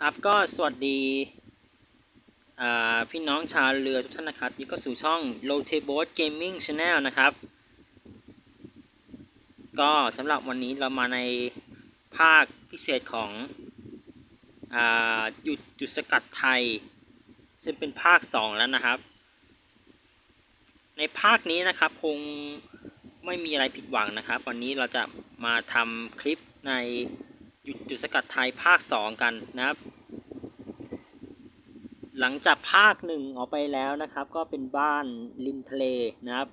ครับก็สวัสดีพี่น้องชาวเรือทุกท่านนะครับที่ก็สู่ช่อง l o t e b o a t Gaming Channel นะครับ ก็สำหรับวันนี้เรามาในภาคพิเศษของหยุดจุดสกัดไทย ซึ่งเป็นภาค 2 แล้วนะครับ ในภาคนี้นะครับคงไม่มีอะไรผิดหวังนะครับ วันนี้เราจะมาทำคลิปใน หยุดจุดสกัดไทยภาค 2 กันนะครับ หลังจากภาคหนึ่งออกไปแล้วนะครับ ก็เป็นบ้านริมทะเลนะครับ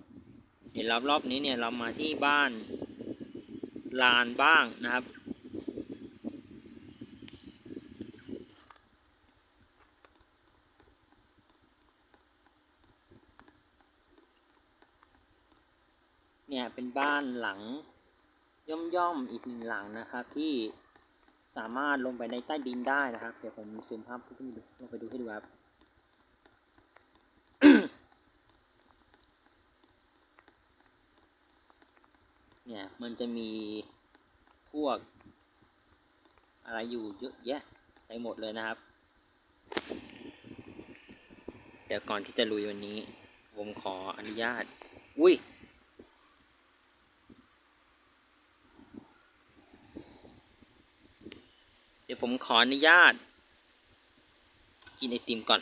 เห็นรอบรอบนี้เนี่ยเรามาที่บ้านลานบ้างนะครับ เนี่ยเป็นบ้านหลังย่อมๆอีกหนึ่งหลังนะครับที่ สามารถลงไปในใต้ดินได้นะครับ เดี๋ยวผมซูมภาพขึ้นดูลงไปดูให้ดูครับเนี่ยมันจะมีพวก อะไรอยู่เยอะแยะไปหมดเลยนะครับ เดี๋ยวก่อนที่จะลุยวันนี้ ผมขออนุญาต อุ้ย เดี๋ยว ผมขออนุญาต กินไอติมก่อน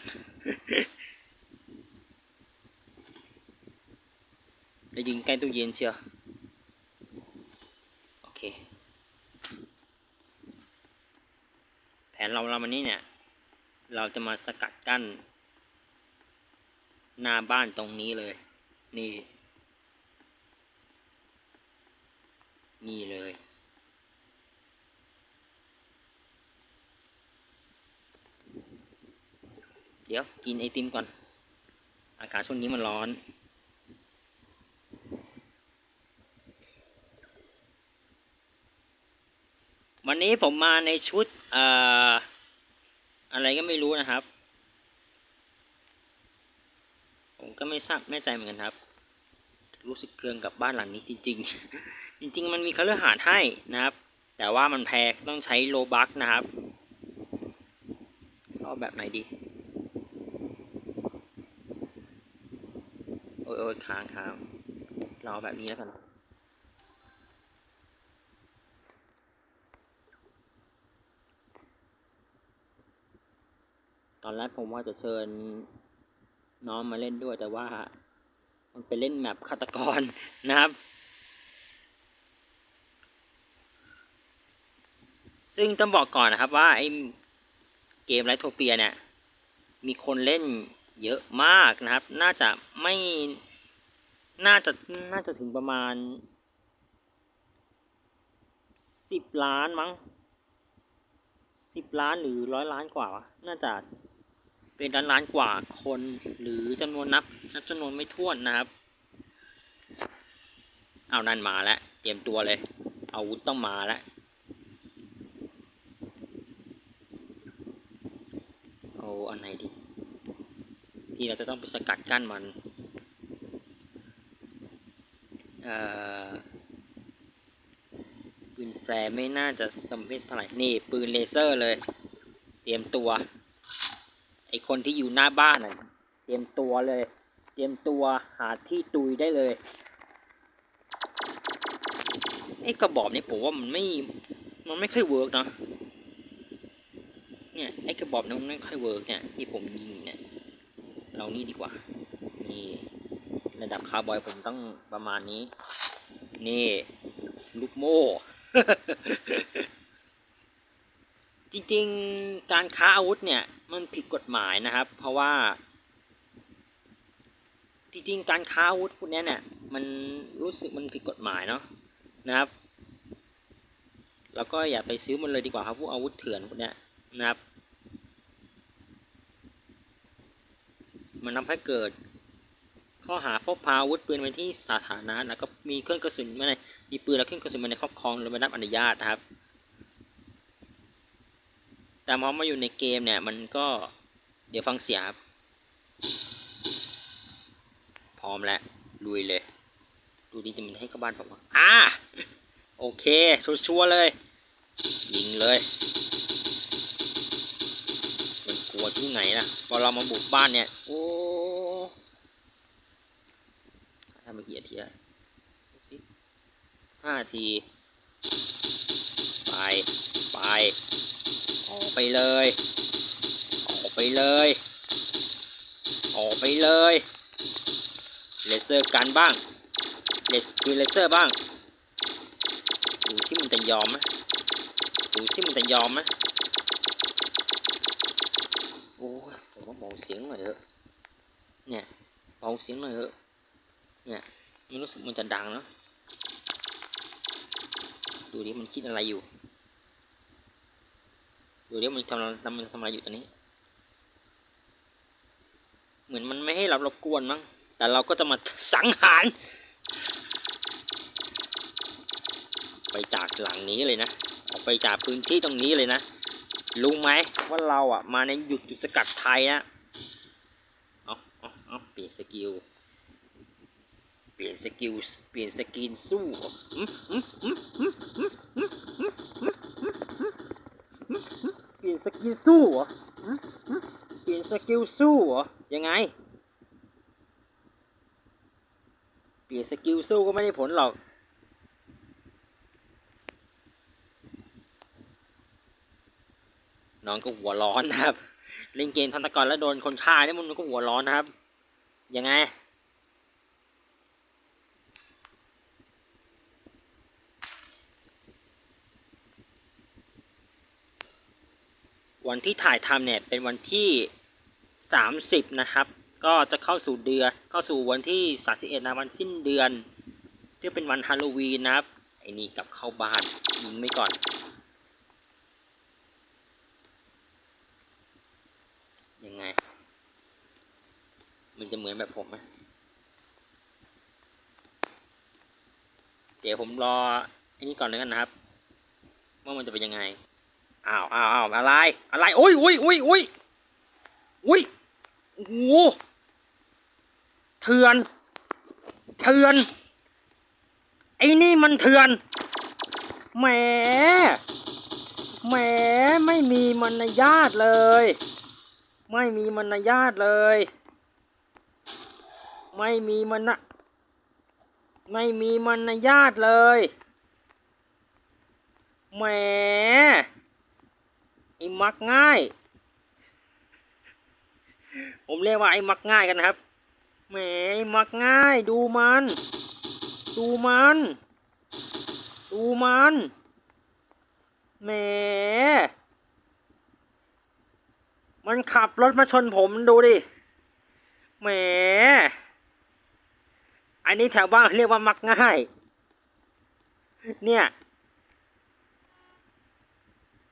แล้วยิงใกล้ตู้เย็นเชียวโอเค แผนเราเราวันนี้เนี่ย เราจะมาสกัดกั้น หน้าบ้านตรงนี้เลย นี่ นี่เลย เดี๋ยวกินไอติมก่อน อากาศช่วงนี้มันร้อน วันนี้ผมมาในชุดอออะไรก็ไม่รู้นะครับ ผมก็ไม่ทราบแน่ใจเหมือนกันครับ รู้สึกเคืองกับบ้านหลังนี้จริง ๆ จริง ๆ มันมีคฤหาสน์ให้นะครับ แต่ว่ามันแพงต้องใช้โลบักนะครับเอาแบบไหนดี โอ้ยโอ้ยค้างค้างเราเอแบบนี้แล้วกันตอนแรกผมว่าจะเชิญน้องมาเล่นด้วยแต่ว่า มันไปเล่นแมปฆาตกรนะครับ ซึ่งต้องบอกก่อนนะครับว่าไอ้เกมไรโทเปียเนี่ย มีคนเล่นเยอะมากนะครับ น่าจะไม่ น่าจะน่าจะถึงประมาณสิบล้านมั้งสิบล้านหรือร้อยล้านกว่าวะน่าจะเป็นล้านล้านกว่าคนหรือจำนวนนับนับจำนวนไม่ถ้วนนะครับ เอานั่นมาแล้วเตรียมตัวเลย อาวุธต้องมาแล้วเอาอันไหนดีที่เราจะต้องไปสกัดกั้นมัน เอ่อ ปืนแฟร์ไม่น่าจะสำเร็จเท่าไหร่นี่ปืนเลเซอร์เลย เตรียมตัว ไอคนที่อยู่หน้าบ้านน่ะเตรียมตัวเลย เตรียมตัวหาที่ตุยได้เลยไอกระบอกนี่ผมว่ามันไม่ มันไม่ค่อยเวิร์กเนาะ เนี่ยไอกระบอกนี่มันไม่ค่อยเวิร์กเนี่ยที่ผมยิงเนี่ย เรานี่ดีกว่า นี่ ระดับคาร์บอยผมต้องประมาณนี้ นี่ลูกโม่ จริงๆการค้าอาวุธเนี่ย มันผิดกฎหมายนะครับ เพราะว่า จริงๆการค้าอาวุธพวกนี้เนี่ย มันรู้สึกมันผิดกฎหมายเนาะนะครับ แล้วก็อย่าไปซื้อมันเลยดีกว่าครับพวกอาวุธเถื่อนพวกนี้นะครับ มันทำให้เกิด ข้อหาพกพาอาวุธปืนไว้ที่สาธารณะแล้วก็มีเครื่องกระสุนมาในมีปืนและเครื่องกระสุนมาในครอบครองโดยไม่รับอนุญาตนะครับ แต่พอมาอยู่ในเกมเนี่ยมันก็เดี๋ยวฟังเสียงครับพร้อมแล้วลุยเลย ดูดีจะมันให้กับบ้านผมว่าอ่าโอเคชัวร์เลย ยิงเลยกลัวที่ไหนล่ะพอเรามาบุกบ้านเนี่ยโอ้ ทำมากี่นาทีแล้วสิห้าทีไปไปออกไปเลย ออกไปเลย ออกไปเลยเลเซอร์กันบ้างเลสคือเลเซอร์บ้างดูที่มันจะยอมไหมดูที่มันจะยอมไหมโอ้ยผมว่าเบาเสียงหน่อยเถอะเนี่ยเบาเสียงหน่อยเถอะ เนี่ยมันรู้สึกมันจะดังเนอะดูดิมันคิดอะไรอยู่ ดูดิมันทำอะไรมันทำอะไรอยู่ตอนนี้ เหมือนมันไม่ให้เรารบกวนมั้งแต่เราก็จะมาสังหาร ไปจากหลังนี้เลยนะออกไปจากพื้นที่ตรงนี้เลยนะรู้ไหมว่าเราอะมาในหยุดจุดสกัดไทยนะเอาเอาเอาเปลี่ยนสกิล เปลี่ยนสกิลเปลี่ยนสกินสู้เปลี่ยนสกิลสู้เหรอเปลี่ยนสกิลสู้เหรอยังไง เปลี่ยนสกิลสู้ก็ไม่ได้ผลหรอกน้องก็หัวร้อนนะครับ เล่นเกมทันตะกอนแล้วโดนคนฆ่าเนี่ยมันก็หัวร้อนนะครับ ยังไง วันที่ถ่ายทำเนี่ยเป็นวันที่ 30 นะครับ ก็จะเข้าสู่เดือนเข้าสู่วันที่31นะวันสิ้นเดือนที่เป็นวันฮาโลวีนนะครับไอ้นี่กลับเข้าบ้านยิงไม่ก่อนยังไง มันจะเหมือนแบบผมไหมเดี๋ยวผมรอไอ้นี่ก่อนแล้วกันนะครับ ว่ามันจะเป็นยังไง อ้าวอ้าวอ้าวอะไร อะไรโอ้ยโอ้ยโอ้ยโอ้ยโอ้ยโอ้โหเถื่อน เถื่อน ไอ้นี่มันเถื่อน แหม แหม ไม่มีมารยาทเลย ไม่มีมารยาทเลย ไม่มีมารไม่มีมารยาทเลย แหม ไอ้มักง่าย ผมเรียกว่าไอ้มักง่ายกันนะครับแหมไอ้มักง่ายดูมัน ดูมัน ดูมันแหมมันขับรถมาชนผมดูดิแหมอันนี้แถวบ้านเรียกว่ามักง่าย เนี่ย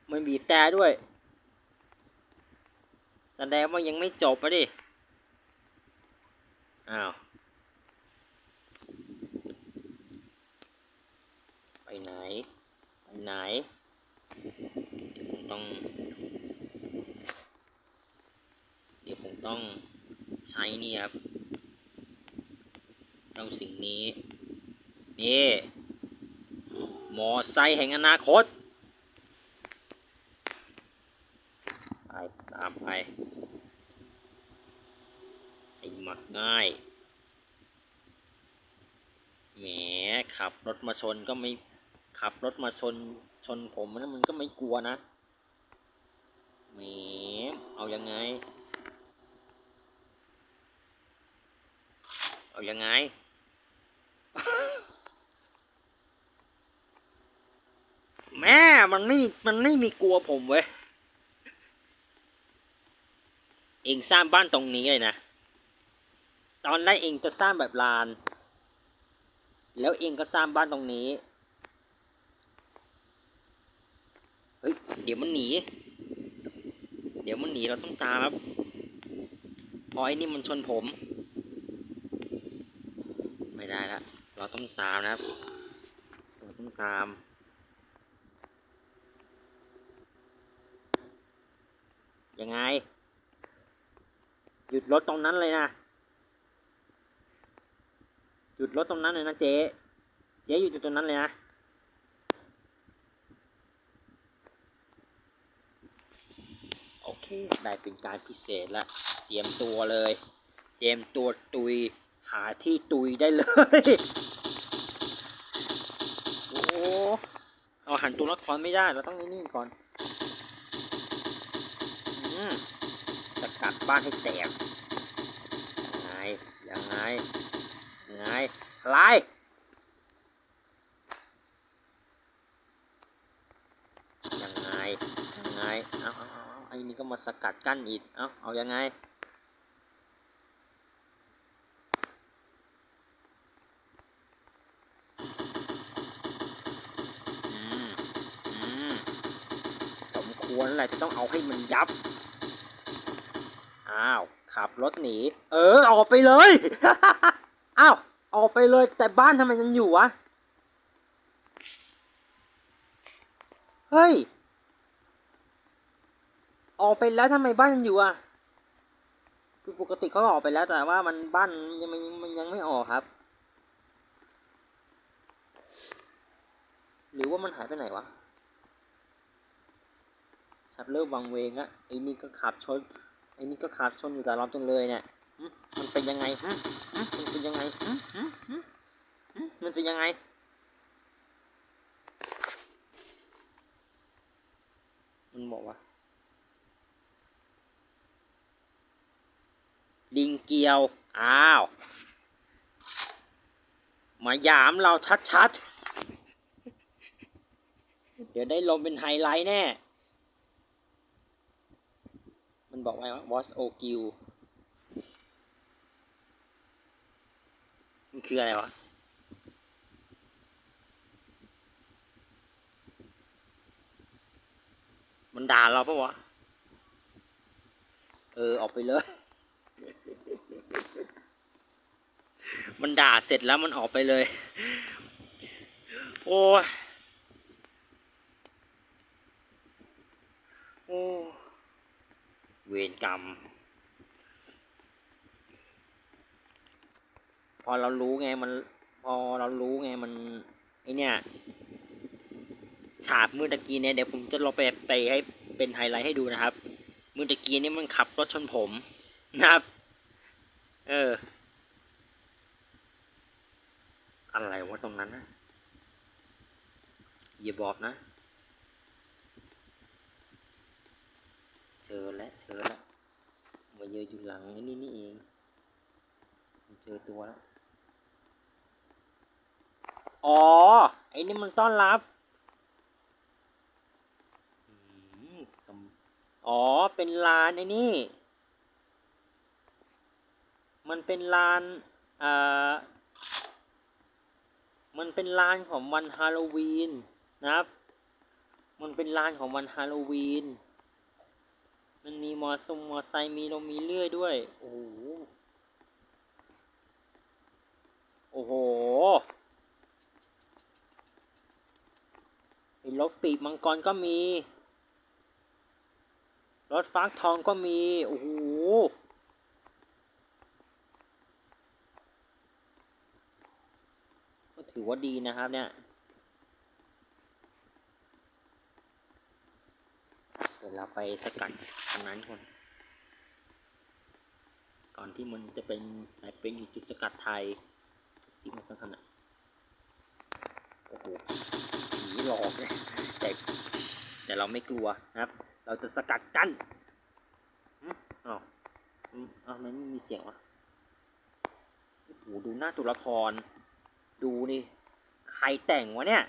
มันบีบแต่ด้วย แสดงว่ายังไม่จบอะดิ อ้าว ไปไหน ไปไหน เดี๋ยวผมต้อง เดี๋ยวผมต้องใช้นี่ครับ เจ้าสิ่งนี้ นี่ มอไซค์แห่งอนาคต ไปตามไปไอ้หมักง่าย แหมขับรถ มาชนก็ไม่ขับรถมาชนชนผมนะมันก็ไม่กลัวนะแหมเอายังไง เอายังไง แม่มันไม่มีมันไม่มีกลัวผมเว้ยเองสร้างบ้านตรงนี้เลยนะ ตอนแรกเองจะสร้างแบบลาน แล้วเองก็สร้างบ้านตรงนี้ เฮ้ย เดี๋ยวมันหนี เดี๋ยวมันหนีเราต้องตามครับพราะไอ้นี่มันชนผม ไม่ได้ละเราต้องตามนะครับ เราต้องตาม ยังไง หยุดรถตรงนั้นเลยนะ หยุดรถตรงนั้นเลยนะเจ๊ เจ๊หยุดอยู่ตรงนั้นเลยนะ โอเค ได้เป็นการพิเศษละ เตรียมตัวเลย เตรียมตัวตุย หาที่ตุยได้เลย โอ้เอาหันตัวละครไม่ได้ เราต้องนี่ก่อนอืมสกัดบ้านให้แตก ยังไง ยังไง ไงอะไรยังไงยังไงเอาเอาเอาไอ้นี่ก็มาสกัดกั้นอีกเอาเอายังไงอืมอืมสมควรแหละจะต้องเอาให้มันยับ อ้าว ขับรถหนี เออ ออกไปเลย อ้าวออกไปเลยแต่บ้านทำไมยังอยู่วะ เฮ้ย ออกไปแล้วทำไมบ้านยังอยู่อะคือปกติเขาออกไปแล้วแต่ว่ามันบ้านยังมันมันยังไม่ออกครับ หรือว่ามันหายไปไหนวะชับเริ่มวังเวงอะไอ้นี่ก็ขับชนไอ้นี่ก็ขับชนอยู่แต่รอบจังเลยเนี่ย มันเป็นยังไงหึหึมันเป็นยังไงมันเป็นยังไง มันบอกว่า ลิงเกียว อ้าว มาหยามเราชัดๆ เดี๋ยวได้ลมเป็นไฮไลท์แน่ มันบอกไว้ว่า was o g i l มัน คืออะไรวะมันด่าเราปะวะ เออ ออกไปเลย มันด่าเสร็จแล้วมันออกไปเลย โอ้ยโอ้ เวรกรรม พอเรารู้ไงมัน พอเรารู้ไงมันไอเนี่ยฉากเมื่อตะกี้เนี่ยเดี๋ยวผมจะลองไปไปให้เป็นไฮไลท์ให้ดูนะครับเมื่อตะกี้นี่มันขับรถชนผมนะครับ เออ อะไรวะตรงนั้นนะอย่าบอกนะ เจอแล้วเจอแล้วมาเยอะอยู่หลังนี่นี่เอง เจอตัวแล้ว อ๋อ ไอ้นี่มันต้อนรับอืมอ๋อ เป็นลานไอ้นี่ มันเป็นลานเอ่อมันเป็นลานของวันฮาโลวีนนะครับ มันเป็นลานของวันฮาโลวีน มันมีมอสมมอไซมีลมมีเลื่อยด้วย โอ้โห โอ้โหไอ้ รถปีกมังกรก็มี รถฟักทองก็มี โอ้โห ก็ถือว่าดีนะครับเนี่ยเดี๋ยวเราไปสกัดตรงนั้นก่อนก่อนที่มันจะเป็นกลายเป็นจุดสกัดไทยสีมันสักขนาดโอ้โห หลอกเนี่ยแต่แต่เราไม่กลัวนะครับ เราจะสกัดกั้นอ้าวอ้าวมันไม่มีเสียงวะโอ้โหดูหน้าตัวละคร ดูนี่ ใครแต่งวะเนี่ย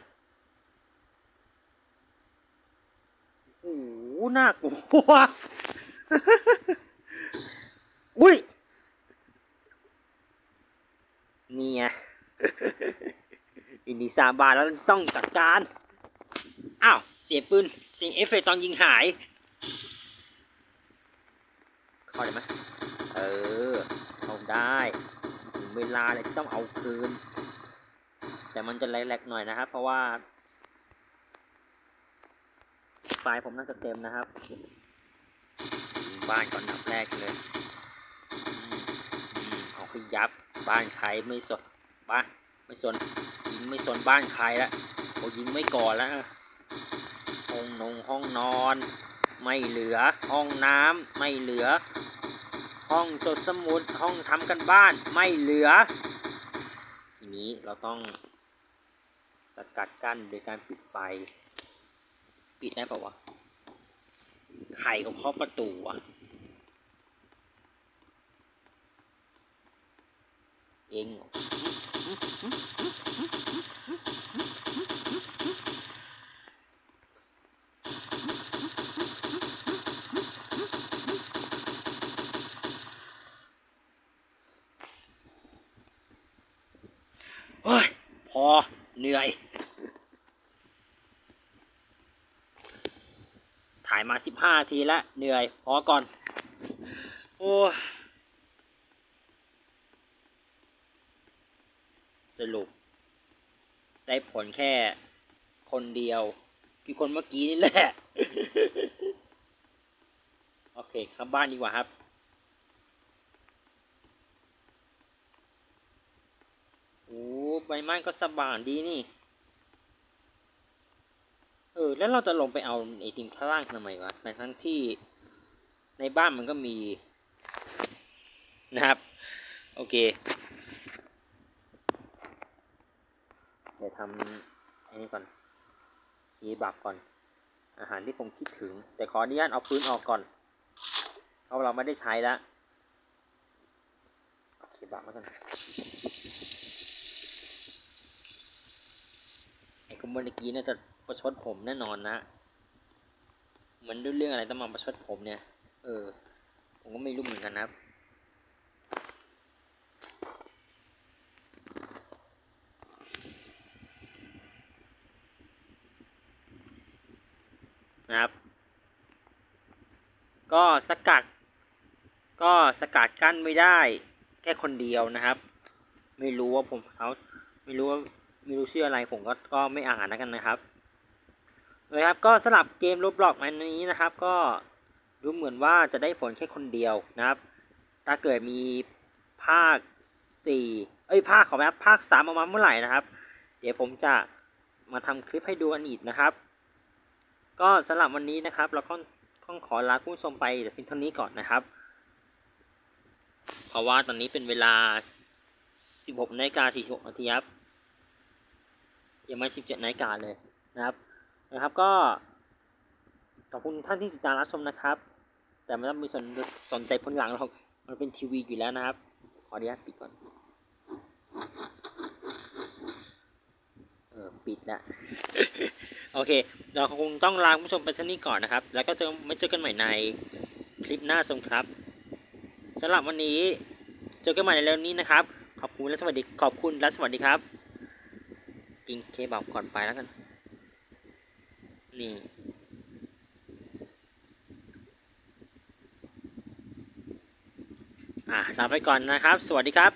โอ้โหน่ากลัวอุ้ยนี่ไงอินดีสามบาทแล้วต้องจัดการ อ้าว เสียงปืนเสียงเอฟเฟกต์ตอนยิงหาย เข้าได้ไหมเออ เอาได้ถึงเวลาเลยที่ต้องเอาคืน แต่มันจะแหลกๆหน่อยนะครับ เพราะว่า ไฟผมน่าจะเต็มนะครับบ้านก่อนอันดับแรกเลยออืมเอาให้ยับบ้านใครไม่สนบ้านไม่สนยิงไม่สนบ้านใครละเขายิงไม่ก่อนแล้ว ห้องนงห้องนอน ไม่เหลือห้องน้ำไม่เหลือ ห้องจดสมุดห้องทำกันบ้านไม่เหลือ ทีนี้เราต้องสกัดกั้นโดยการปิดไฟ ปิดได้ปะวะไข่ก็เคาะประตูอะเอง เฮ้ย พอเหนื่อย ถ่ายมาสิบห้าทีแล้วเหนื่อย พอก่อน โอ้สรุป ได้ผลแค่คนเดียว คือคนเมื่อกี้นี่แหละ โอเคเข้าบ้านดีกว่าครับ โอ้ ใบไม้ก็สว่างดีนี่ เออ แล้วเราจะลงไปเอาไอติมข้างล่างทำไมวะในทั้งที่ในบ้านมันก็มี นะครับ โอเคเดี๋ยวทำอันนี้ก่อนคีย์บักก่อน อาหารที่ผมคิดถึง แต่ขออนุญาตเอาพื้นออกก่อน เพราะเราไม่ได้ใช้แล้วเอาคีย์บักมาก่อน ไอ้คนเมื่อกี้น่าจะประชดผมแน่นอนนะเหมือนด้วยเรื่องอะไรต้องมาประชดผมเนี่ย เออ ผมก็ไม่รู้เหมือนกันนะครับนะครับ ก็สกัด ก็สกัดกั้นไม่ได้ แค่คนเดียวนะครับ ไม่รู้ว่าผมเขาไม่รู้ว่า ไม่รู้ชื่ออะไรผมก็ก็ไม่อ่านแล้วกันนะครับนะครับก็สลับเกมรูปบล็อกอันนี้นะครับ ก็ดูเหมือนว่าจะได้ผลแค่คนเดียวนะครับ ถ้าเกิดมีภาคสี่เอ้ยภาคขอแป๊บภาคสามออกมาเมื่อไหร่นะครับ เดี๋ยวผมจะมาทำคลิปให้ดูกันอีกนะครับ ก็สำหรับวันนี้นะครับ เราก็ต้องขอลาคุณผู้ชมไปแต่เพียงเท่านี้ก่อนนะครับ เพราะว่าตอนนี้เป็นเวลา 16นาฬิกา46นาทีครับ ยังไม่17นาฬิกาเลยนะครับนะครับก็ขอบคุณท่านที่ติดตามรับชมนะครับ แต่ไม่ต้องมีสนสนใจผลหลังหรอกมันเป็นทีวีอยู่แล้วนะครับ ขออนุญาตปิดก่อนเออปิดล้วโอเค เราคงต้องลาคุณผู้ชมไปชนี้ก่อนนะครับ แล้วก็จะไม่เจอกันใหม่ในคลิปหน้าสมครับสำหรับวันนี้เจอกันใหม่ในเร็วนี้นะครับ ขอบคุณและสวัสดีขอบคุณและสวัสดีครับ กินเคบับก่อนไปแล้วกัน นี่ อะลาไปก่อนนะครับ สวัสดีครับ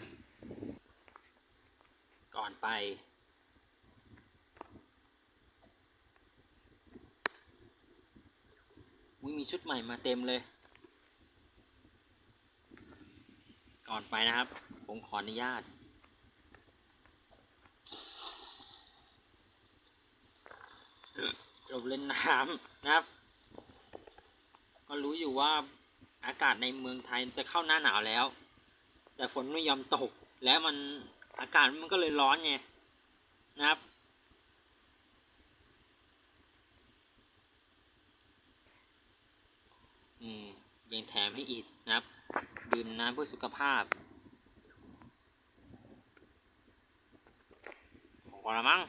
ก่อนไปมีชุดใหม่มาเต็มเลย ก่อนไปนะครับ ผมขออนุญาต เราเล่นน้ำนะครับ ก็รู้อยู่ว่าอากาศในเมืองไทยจะเข้าหน้าหนาวแล้ว แต่ฝนไม่ยอมตก แล้วมันอากาศมันก็เลยร้อนไงนะครับอืมยังแถมให้อีกนะครับ ดื่มน้ำเพื่อสุขภาพพอละมั้ง